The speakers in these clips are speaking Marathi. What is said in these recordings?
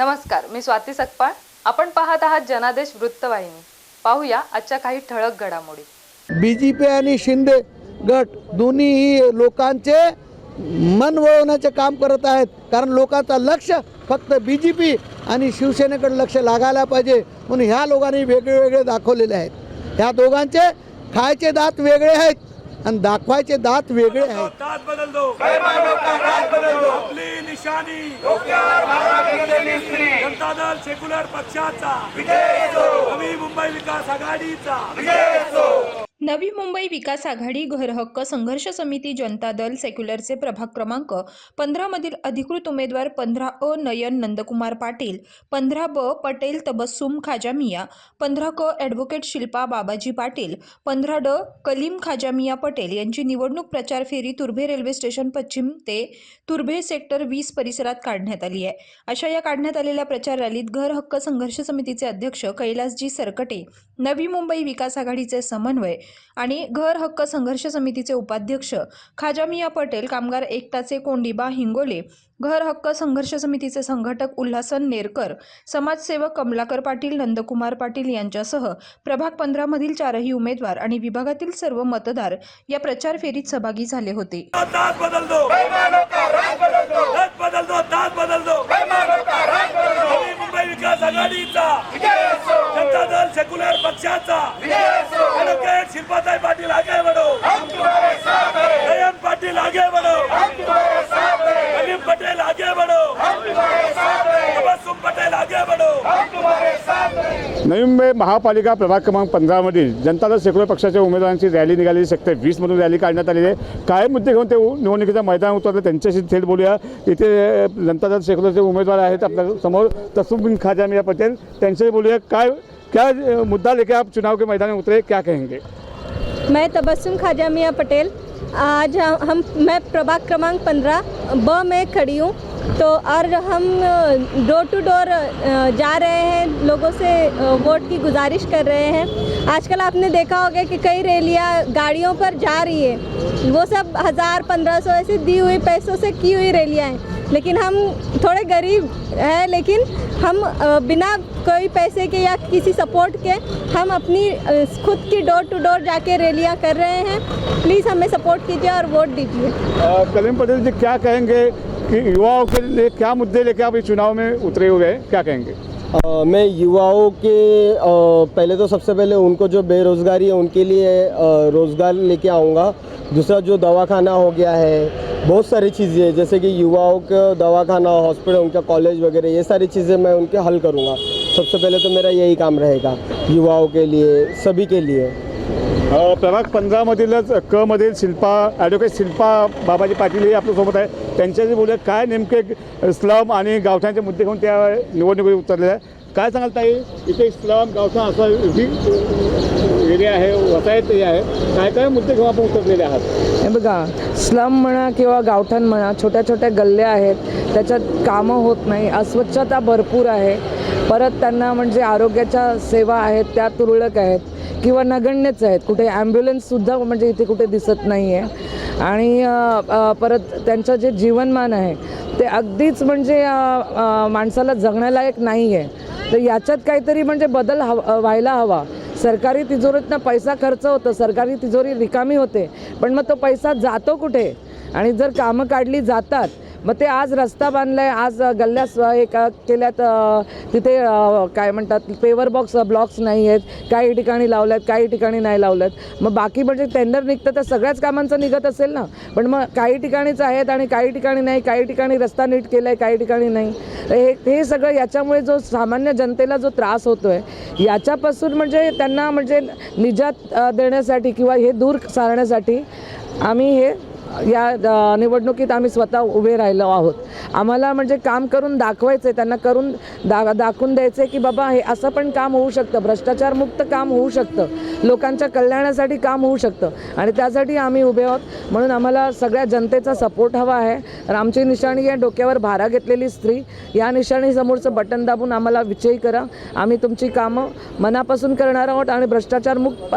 नमस्कार मी स्वाती सकपाळ. आपण पाहत आहात जनादेश वृत्तवाहिनी. पाहूया आजच्या काही ठळक घडामोडी. बी जे पी आणि शिंदे गट दोन्हीही लोकांचे मन वळवण्याचे काम करत आहेत. कारण लोकांचा लक्ष फक्त बी जे पी आणि शिवसेनेकडे लक्ष लागायला पाहिजे म्हणून ह्या लोकांनी वेगळे वेगळे दाखवलेले आहेत. ह्या दोघांचे खायचे दात वेगळे आहेत. आणि दाखवायचे दात वेगळे आहेत. दात बदल दो आपली निशाणी जनता दल सेक्युलर पक्षाचा. नवी मुंबई विकास आघाडीचा. नवी मुंबई विकास आघाडी घरहक्क संघर्ष समिती जनता दल सेक्युलरचे प्रभाग क्रमांक पंधरामधील अधिकृत उमेदवार पंधरा अ नयन नंदकुमार पाटील पंधरा ब पटेल तबस्सुम खाजामिया पंधरा क ॲडव्होकेट शिल्पा बाबाजी पाटील पंधरा ड कलीम खाजामिया पटेल यांची निवडणूक प्रचार फेरी तुर्भे रेल्वे स्टेशन पश्चिम ते तुर्भे सेक्टर वीस परिसरात काढण्यात आली आहे. अशा या काढण्यात आलेल्या प्रचार रॅलीत घर हक्क संघर्ष समितीचे अध्यक्ष कैलासजी सरकटे नवी मुंबई विकास आघाडीचे समन्वय आणि घर हक्क संघर्ष समितीचे उपाध्यक्ष खाजामिया पटेल कामगार एकताचे कोंडिबा हिंगोले घर हक्क संघर्ष समितीचे संघटक उल्हासन नेरकर समाजसेवक कमलाकर पाटील नंदकुमार पाटील यांच्यासह प्रभाग पंधरामधील चारही उमेदवार आणि विभागातील सर्व मतदार या प्रचार फेरीत सहभागी झाले होते. मुंबई विकास आघाडीचा. जनता दल सेक्युलर पक्षाचा. ॲडव्होकेट शिल्पाताई पाटील आगे बढो नयन पाटील आगे बढो अनिम पटेल आगे बढो तबस्सुम पटेल आगे बढो नवी मुंबई महापालिका प्रभाग क्रमांक पंधरामधील जनता दल सेक्युलर पक्षाच्या उमेदवारांची रॅली निघालेली सेक्टर वीसमधून रॅली काढण्यात आलेली आहे. काय मुद्दे घेऊन ते उ- मैदान उतरलं त्यांच्याशी थेट बोलूया. इथे जनता दल सेक्युलरचे उमेदवार आहेत आपल्यासमोर. तसुम खाजामिया पटेल त्यांच्याशी बोलूया. काय क्या मुद्दा लेके आप चुनाव के मैदान में उतरे, क्या कहेंगे? मैं तबस्सुम खाजा मियाँ पटेल। आज हम मैं प्रभाग क्रमांक पंद्रह, ब में खड़ी हूँ। तो और हम डोर टू डोर जा रहे हैं, लोगों से वोट की गुजारिश कर रहे हैं। आजकल आपने देखा होगा कि कई रैलियाँ गाड़ियों पर जा रही है। वो सब हज़ार पंद्रह सौ ऐसी दी हुई, पैसों से की हुई रैलियाँ हैं। लेकिन हम थोड़े गरीब हैं लेकिन हम बिना कोई पैसे के या किसी सपोर्ट के हम अपनी खुद की डोर टू डोर जाके रैलियाँ कर रहे हैं। प्लीज़ हमें सपोर्ट कीजिए और वोट दीजिए। कलीम पटेल जी क्या कहेंगे कि युवाओं के लिए क्या मुद्दे लेके आप इस चुनाव में उतरे हुए हैं? क्या कहेंगे? अ, मैं युवाओं के अ, पहले तो सबसे पहले उनको जो बेरोज़गारी है उनके लिए रोज़गार लेके आऊँगा। दूसरा जो दवाखाना हो गया है बहुत सारी चीज़ें हैं जैसे कि युवाओं का दवाखाना हॉस्पिटल उनका कॉलेज वगैरह ये सारी चीज़ें मैं उनके हल करूँगा। सबसे पहले तो मेरा यही काम रहेगा युवाओं के लिए सभी के लिए। प्रभाग पंधरामधीलच क मधील शिल्पा ॲडव्होकेट शिल्पा बाबाजी पाटील हे आपल्यासोबत आहे त्यांच्याशी बोलूया काय नेमके स्लम आणि गावठाणचे मुद्दे घेऊन त्या निवडणुकीत उतरले आहे काय सांगाल ताई? इथे स्लम गावठा असा एरिया आहे वसाहत हे आहे. काय काय मुद्दे घेऊन आपण उतरलेले आहात? हे बघा स्लम म्हणा किंवा गावठाण म्हणा छोट्या छोट्या गल्ल्या आहेत. त्याच्यात कामं होत नाही. अस्वच्छता भरपूर आहे. परत त्यांना म्हणजे आरोग्याच्या सेवा आहेत त्या तुरळक आहेत. किंवा नगण्यच आहेत. कुठे ॲम्ब्युलन्ससुद्धा म्हणजे इथे कुठे दिसत नाही आहे आणि परत त्यांचं जे जीवनमान आहे ते अगदीच म्हणजे माणसाला जगण्यालायक नाही आहे तर याच्यात काहीतरी म्हणजे बदल हवा व्हायला हवा. सरकारी तिजोरीतनं पैसा खर्च होतो सरकारी तिजोरी रिकामी होते पण मग तो पैसा जातो कुठे? आणि जर कामं काढली जातात मग ते आज रस्ता बांधला आहे आज गल्ल्या स- हे का केल्यात तिथे काय म्हणतात पेवर बॉक्स ब्लॉक्स नाही आहेत काही ठिकाणी लावल्यात आहेत काही ठिकाणी नाही लावल्यात. मग बाकी म्हणजे टेंडर निघतं तर सगळ्याच कामांचं निघत असेल ना? पण मग काही ठिकाणीच आहेत आणि काही ठिकाणी नाही काही ठिकाणी रस्ता नीट केला आहे काही ठिकाणी नाही. हे हे सगळं याच्यामुळे जो सामान्य जनतेला जो त्रास होतो आहे याच्यापासून म्हणजे त्यांना म्हणजे निजात देण्यासाठी किंवा हे दूर सारण्यासाठी आम्ही हे या निवडणुकीत आम्ही स्वतः उभे राहिलो आहोत. आम्हाला म्हणजे काम करून दाखवायचं आहे त्यांना करून दा दाखवून द्यायचं आहे की बाबा हे असं पण काम होऊ शकतं भ्रष्टाचारमुक्त काम होऊ शकतं लोकांच्या कल्याणासाठी काम होऊ शकतं आणि त्यासाठी आम्ही उभे आहोत. म्हणून आम्हाला सगळ्या जनतेचा सपोर्ट हवा आहे. रामची आमची निशाणी या डोक्यावर भारा घेतलेली स्त्री या निशाणीसमोरचं बटन दाबून आम्हाला विजयी करा. आम्ही तुमची कामं मनापासून करणार आहोत आणि भ्रष्टाचारमुक्त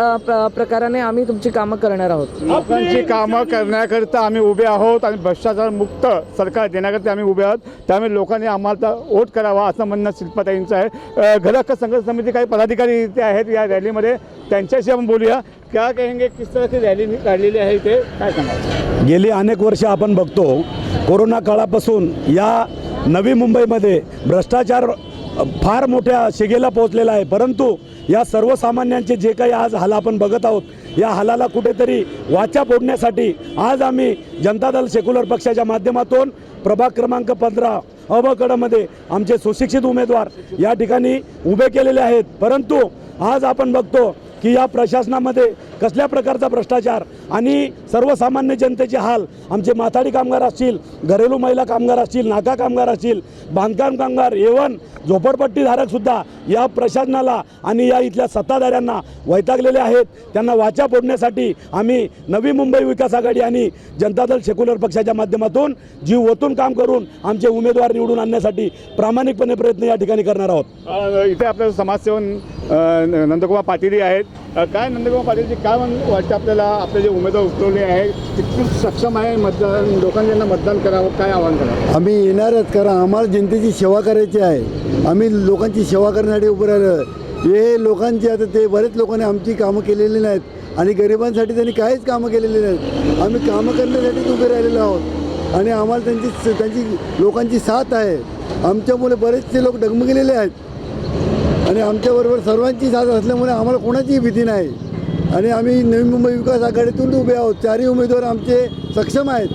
प्रकाराने आम्ही तुमची कामं करणार आहोत. लोकांची कामं करण्याकरता करता आम्ही उभे आहोत आणि भ्रष्टाचारमुक्त सरकार देण्याकरिता आम्ही उभे आहोत. त्यामुळे लोकांनी आम्हाला वोट करावा असं म्हणणं शिल्पाताईंचं आहे. घरक संघर्ष समिती काही पदाधिकारी इथे आहेत या रॅलीमध्ये. त्यांच्याशी आपण बोलूया. क्या कहेंगे किस तरह की रॅली काढलेली आहे ते काय सांगा गेली अनेक वर्ष आपण बघतो कोरोना काळापासून या नवी मुंबईमध्ये भ्रष्टाचार फार मोठ्या शिगेला पोहोचलेला आहे. परंतु या सर्वसामान्यांचे जे काही आज हाल आपण बघत आहोत या हालाला कुठेतरी वाचा फोडण्यासाठी आज आम्ही जनता दल सेक्युलर पक्षाच्या माध्यमातून प्रभाग क्रमांक पंधरा अबकडमध्ये आमचे सुशिक्षित उमेदवार या ठिकाणी उभे केलेले आहेत. परंतु आज आपण बघतो की या प्रशासनामध्ये कसल्या प्रकारचा भ्रष्टाचार आणि सर्वसामान्य जनतेचे हाल. आमचे माथाडी कामगार असतील घरेलू महिला कामगार असतील नाका कामगार असतील बांधकाम कामगार एवन झोपडपट्टीधारकसुद्धा या प्रशासनाला आणि या इथल्या सत्ताधाऱ्यांना वैतागलेले आहेत. त्यांना वाचा फोडण्यासाठी आम्ही नवी मुंबई विकास आघाडी आणि जनता दल सेक्युलर पक्षाच्या माध्यमातून जीव ओतून काम करून आमचे उमेदवार निवडून आणण्यासाठी प्रामाणिकपणे प्रयत्न या ठिकाणी करणार आहोत. इथे आपलं समाजसेवन नंदकुमार पाटील आहेत. काय नंदकुमार पाटीलजी काय म्हण- वाटतं आपल्याला? आपले जे उमेदवार उतरवले आहे किती सक्षम आहे मतदान लोकांनी मतदान करावं काय आव्हान करा आम्ही येणारच कारण आम्हाला जनतेची सेवा करायची आहे. आम्ही लोकांची सेवा करण्यासाठी उभं राहिलं. हे लोकांची आता ते बरेच लोकांनी आमची कामं केलेली नाहीत आणि गरिबांसाठी त्यांनी काहीच कामं केलेली नाहीत. आम्ही कामं करण्यासाठीच उभे राहिलेलो आहोत. आणि आम्हाला त्यांची त्यांची लोकांची साथ आहे. आमच्यामुळे बरेचसे लोक डगमगलेले आहेत. आणि आमच्याबरोबर सर्वांची साथ असल्यामुळे आम्हाला कोणाचीही भीती नाही. आणि आम्ही नवी मुंबई विकास आघाडीतून उभे आहोत. चारही उमेदवार आमचे सक्षम आहेत.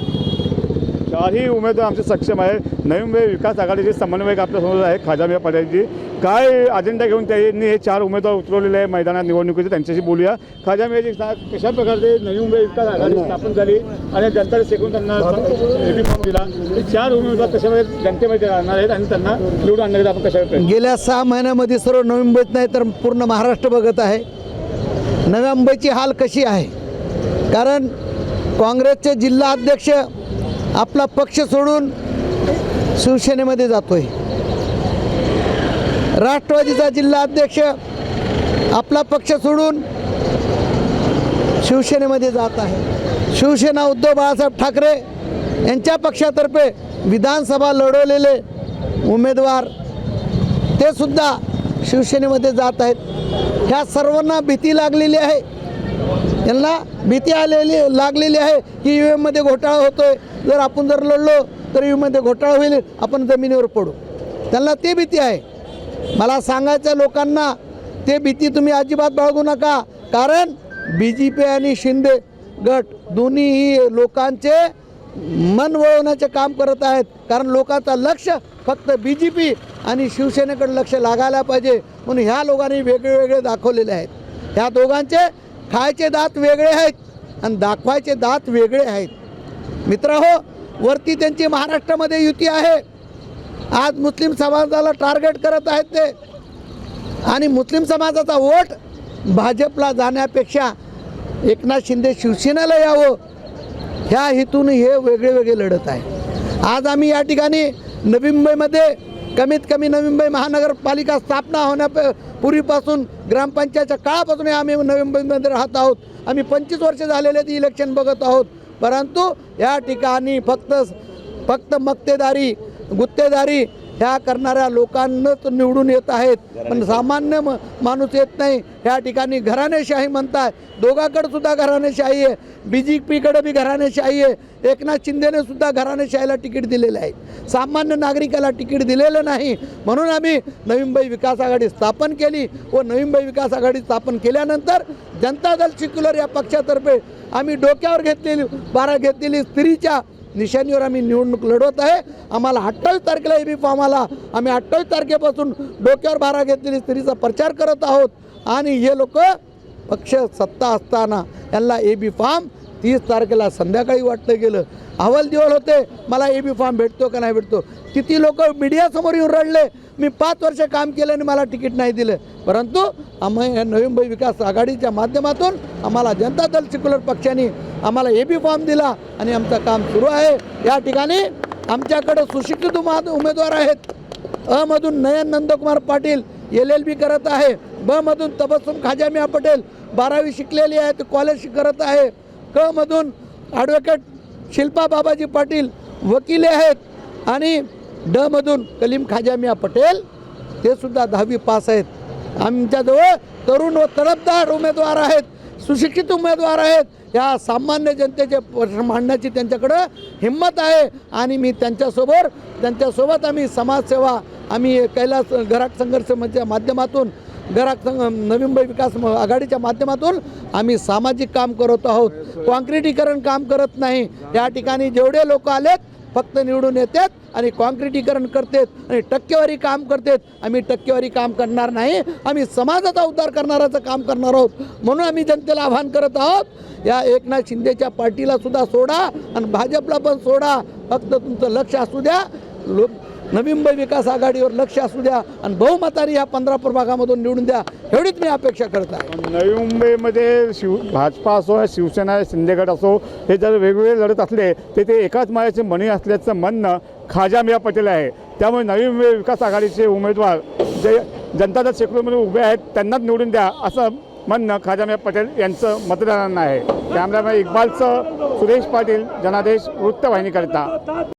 चारही उमेदवार आमचे सक्षम आहे नवीन मुंबई विकास आघाडीचे समन्वयक आपल्यासमोर आहे. खाजामिया पटेलजी. काय अजेंडा घेऊन त्यांनी हे चार उमेदवार उतरवलेले आहे मैदानात निवडणुकीचे? त्यांच्याशी बोलूया. खाजा मियाजी कशा प्रकारे नवी मुंबई विकास आघाडी स्थापन झाली आणि जनता शिकून त्यांना फॉर्म दिला? हे चार उमेदवार कशामध्ये जनतेमध्ये राहणार आहेत आणि त्यांना निवडून आणण्यासाठी आपण कशा गेल्या सहा महिन्यामध्ये सर्व नवी मुंबईत नाही तर पूर्ण महाराष्ट्र बघत आहे. नव्या मुंबईची हाल कशी आहे? कारण काँग्रेसचे जिल्हा अध्यक्ष आपला पक्ष सोडून शिवसेनेमध्ये जातोय. राष्ट्रवादीचा जिल्हा अध्यक्ष आपला पक्ष सोडून शिवसेनेमध्ये जात आहे. शिवसेना उद्धव बाळासाहेब ठाकरे यांच्या पक्षातर्फे विधानसभा लढवलेले उमेदवार ते सुद्धा शिवसेनेमध्ये जात आहेत. ह्या सर्वांना भीती लागलेली आहे. त्यांना भीती आलेली लागलेली आहे की यू एममध्ये घोटाळा होतोय. जर आपण जर लढलो तर यू एममध्ये घोटाळा होईल आपण जमिनीवर पडू. त्यांना ते भीती आहे. मला सांगायचं लोकांना ते भीती तुम्ही अजिबात बाळगू नका. कारण बी जे पी आणि शिंदे गट दोन्हीही लोकांचे मन वळवण्याचे काम करत आहेत. कारण लोकांचा लक्ष फक्त बी जे पी आणि शिवसेनेकडे लक्ष लागायला पाहिजे. म्हणून ह्या लोकांनी वेगळे वेगळे दाखवलेले आहेत. ह्या दोघांचे खायचे दात वेगळे आहेत आणि दाखवायचे दात वेगळे आहेत. मित्र हो वरती त्यांची महाराष्ट्रामध्ये युती आहे. आज मुस्लिम समाजाला टार्गेट करत आहेत ते. आणि मुस्लिम समाजाचा वोट भाजपला जाण्यापेक्षा एकनाथ शिंदे शिवसेनेला यावं. ह्या हेतून हे वेगळे वेगळे लढत आहे. आज आम्ही या ठिकाणी नवी मुंबईमध्ये कमीत कमी नवी मुंबई महानगरपालिका स्थापना होण्या पूर्वीपासून ग्रामपंचायतच्या काळापासून आम्ही नवी मुंबईमध्ये राहत आहोत. आम्ही पंचवीस वर्ष झालेले ते इलेक्शन बघत आहोत. परंतु या ठिकाणी फक्त फक्त मक्तेदारी गुत्तेदारी ह्या करणाऱ्या लोकांनाच निवडून येत आहेत. पण सामान्य म माणूस येत नाही. ह्या ठिकाणी घराणेशाही म्हणताय. दोघाकडे सुद्धा घराणेशाही आहे. बी जे पीकडे बी घराणेशाही आहे. एकनाथ शिंदेने सुद्धा घराणेशाहीला तिकीट दिलेलं आहे. सामान्य नागरिकाला तिकीट दिलेलं नाही. म्हणून आम्ही नवी मुंबई विकास आघाडी स्थापन केली व नवी मुंबई विकास आघाडी स्थापन केल्यानंतर जनता दल सेक्युलर या पक्षातर्फे आम्ही डोक्यावर घेतलेली बारा घेतलेली स्त्रीच्या निशाणीवर आम्ही निवडणूक लढवत आहे. आम्हाला अठ्ठावीस तारखेला ए बी फॉर्माला आम्ही अठ्ठावीस तारखेपासून डोक्यावर भारा घेतलेली स्त्रीचा प्रचार करत आहोत. आणि हे लोक पक्ष सत्ता असताना यांना ए बी फॉर्म तीस तारखेला संध्याकाळी वाटलं गेलं. अहवाल दिवल होते मला ए बी फॉर्म भेटतो का नाही भेटतो? किती लोक मीडियासमोर येऊन रडले. मी पाच वर्ष काम केलं आणि मला तिकीट नाही दिलं. परंतु आम्ही या नवी मुंबई विकास आघाडीच्या माध्यमातून आम्हाला जनता दल सेक्युलर पक्षाने आम्हाला ए बी फॉर्म दिला आणि आमचं काम सुरू आहे. या ठिकाणी आमच्याकडं सुशिक्षित उमा उमेदवार आहेत. अमधून Nayan Nandkumar Patil L L B करत आहे. ब मधून तबस्सुम खाजामिया पटेल बारावी शिकलेली आहे ते कॉलेज करत आहे. क मधून ॲडव्होकेट शिल्पा बाबाजी पाटील वकिले आहेत आणि ड मधून कलीम खाजामिया पटेल ते सुद्धा दहावी पास आहेत. आमच्याजवळ तरुण व तडफदार उमेदवार आहेत सुशिक्षित उमेदवार आहेत. या सामान्य जनतेचे प्रश्न मांडण्याची त्यांच्याकडं हिंमत आहे आणि मी त्यांच्यासोबत त्यांच्यासोबत आम्ही समाजसेवा आम्ही कैलास घराट संघर्ष मंचच्या माध्यमातून घरात संघ नवी मुंबई विकास म- आघाडीच्या माध्यमातून आम्ही सामाजिक काम करत आहोत. कॉन्क्रिटीकरण काम करत नाही. या ठिकाणी जेवढे लोक आलेत फक्त निवडून येतात आणि कॉन्क्रिटीकरण करतात आणि टक्केवारी काम करतात. आम्ही टक्केवारी काम करणार नाही. आम्ही समाजाचा उद्धार करणाराचं काम करणार आहोत. म्हणून आम्ही जनतेला आव्हान करत आहोत. या एकनाथ शिंदेच्या पार्टीला सुद्धा सोडा आणि भाजपला पण सोडा. फक्त तुमचं लक्ष असू द्या. लोक नवी मुंबई विकास आघाडीवर लक्ष असू द्या आणि बहुमतारी या पंधरा प्रभागामधून निवडून द्या. एवढीच मी अपेक्षा करत आहे. नवी मुंबईमध्ये शिव भाजपा असो शिवसेना शिंदेगड असो हे जर वेगवेगळे लढत असले ते ते एकाच मायाचे मणी असल्याचं म्हणणं खाजा मिया पटेल आहे. त्यामुळे नवी मुंबई विकास आघाडीचे उमेदवार जे जनता दल सेक्युलरमध्ये उभे आहेत त्यांनाच निवडून द्या असं म्हणणं खाजा मिया पटेल यांचं मतदारांना आहे. कॅमेरामॅन इक्बालचं सुरेश पाटील जनादेश वृत्तवाहिनीकरिता.